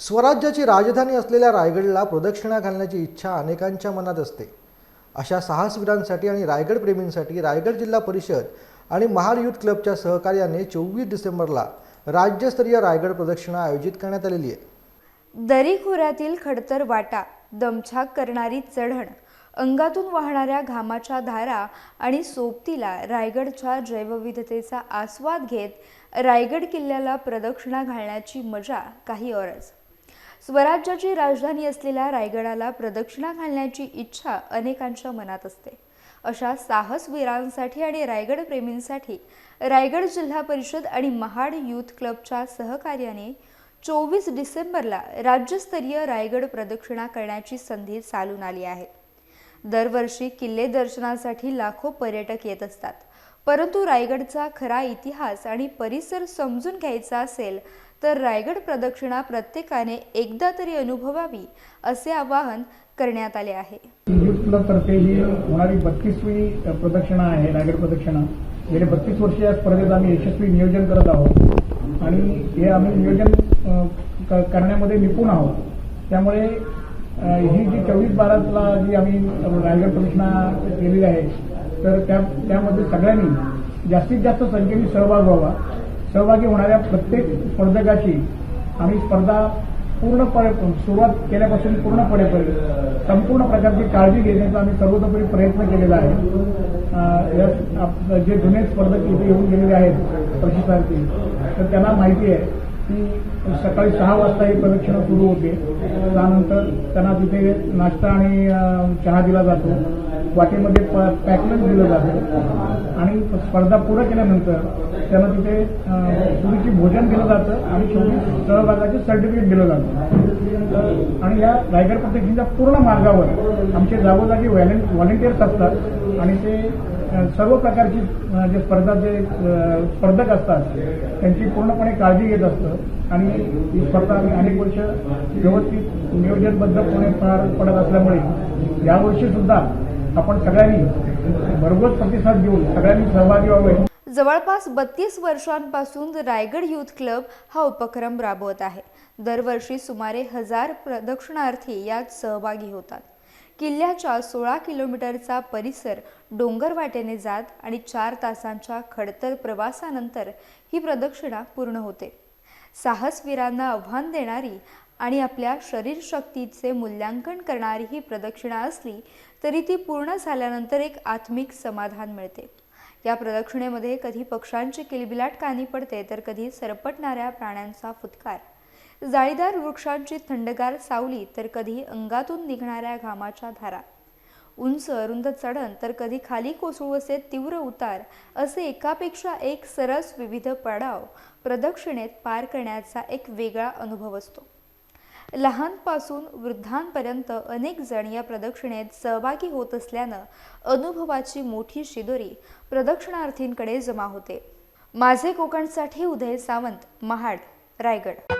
स्वराज्याची राजधानी असलेल्या रायगडला प्रदक्षिणा घालण्याची इच्छा अनेकांच्या मनात असते. अशा साहसवीरांसाठी आणि रायगड प्रेमींसाठी रायगड जिल्हा परिषद आणि महाड युथ क्लबच्या सहकार्याने चोवीस डिसेंबरला राज्यस्तरीय रायगड प्रदक्षिणा आयोजित करण्यात आलेली आहे. दरी खोऱ्यातील खडतर वाटा दमछाक करणारी चढण अंगातून वाहणाऱ्या घामाच्या धारा आणि सोबतीला रायगडच्या जैवविधतेचा आस्वाद घेत रायगड किल्ल्याला प्रदक्षिणा घालण्याची मजा काही औरच. स्वराज्याची राजधानी असलेल्या रायगडाला प्रदक्षिणा घालण्याची इच्छा अनेकांच्या मनात असते. अशा साहसवीरांसाठी आणि रायगड प्रेमींसाठी रायगड जिल्हा परिषद आणि महाड युथ क्लबच्या सहकार्याने चोवीस डिसेंबरला राज्यस्तरीय रायगड प्रदक्षिणा करण्याची संधी चालून आली आहे. दरवर्षी किल्ले दर्शनासाठी लाखो पर्यटक येत असतात. परंतु रायगडचा खरा इतिहास आणि परिसर समजून घ्यायचा असेल तर रायगड प्रदक्षिणा प्रत्येकाने एकदा तरी अनुभवावी असे आवाहन करण्यात आले आहे. तर्फे ही होणारी बत्तीसवी प्रदक्षिणा आहे रायगड प्रदक्षिणा. गेले बत्तीस वर्ष या स्पर्धेत आम्ही यशस्वी नियोजन करत आहोत. आणि हे आम्ही नियोजन क- करण्यामध्ये निपुण आहोत. त्यामुळे ही जी चोवीस बाराला जी आम्ही रायगड प्रदक्षिणा केलेली आहे तर त्या त्यामध्ये सगळ्यांनी जास्तीत जास्त संख्येने सहभाग व्हावा. सहभागी होणाऱ्या प्रत्येक स्पर्धकाची आम्ही स्पर्धा पूर्णपणे सुरुवात केल्यापासून पूर्णपणेपर्यंत संपूर्ण प्रकारची काळजी घेण्याचा आम्ही सर्वतोपरी प्रयत्न केलेला आहे. आप- जे जुने स्पर्धक इथे येऊन गेलेले आहेत प्रशिक्षणार्थी तर त्यांना माहिती आहे की सकाळी सहा वाजता ही प्रदक्षिणा सुरू होते. त्यानंतर त्यांना तिथे नाश्ता आणि चहा दिला जातो. वाटेमध्ये पॅकलच दिलं जातं. आणि स्पर्धा पूर्ण केल्यानंतर त्यांना तिथे पूर्वीची भोजन दिलं जातं आणि शेवटी सहभागाचे सर्टिफिकेट दिलं जातं. आणि या रायगड प्रत्यक्षाच्या पूर्ण मार्गावर आमचे जागोजागी व्हॉलेंटियर्स असतात आणि ते सर्व प्रकारची जे स्पर्धा जे स्पर्धक असतात त्यांची पूर्णपणे काळजी घेत असतं. आणि ही स्पर्धा आम्ही अनेक वर्ष व्यवस्थित नियोजनबद्धपणे पार पडत असल्यामुळे यावर्षी सुद्धा आपण सगळ्यांनी भरघोस प्रतिसाद घेऊन सगळ्यांनी सहभागी व्हावे. जवळपास बत्तीस वर्षांपासून रायगड युथ क्लब हा उपक्रम राबवत आहे. दरवर्षी सुमारे हजार प्रदक्षिणार्थी यात सहभागी होतात. किल्ल्याच्या सोळा किलोमीटरचा परिसर डोंगर वाटेने जात आणि चार तासांच्या खडतर प्रवासानंतर ही प्रदक्षिणा पूर्ण होते. साहसवीरांना आव्हान देणारी आणि आपल्या शरीरशक्तीचे मूल्यांकन करणारी ही प्रदक्षिणा असली तरी ती पूर्ण झाल्यानंतर एक आत्मिक समाधान मिळते. या प्रदक्षिणेमध्ये कधी पक्ष्यांची किलबिलाट कानी पडते तर कधी सरपटणाऱ्या प्राण्यांचा फुतकार जाळीदार वृक्षांची थंडगार सावली तर कधी अंगातून निघणाऱ्या घामाच्या धारा. उंच अरुंद चढण तर कधी खाली कोसळू असे तीव्र उतार असे एकापेक्षा एक सरस विविध पडाव प्रदक्षिणेत पार करण्याचा एक वेगळा अनुभव असतो. लहानपासून वृद्धांपर्यंत अनेक जण या प्रदक्षिणेत सहभागी होत असल्यानं अनुभवाची मोठी शिदोरी प्रदक्षिणार्थींकडे जमा होते. माझे कोकणसाठी उदय सावंत महाड रायगड.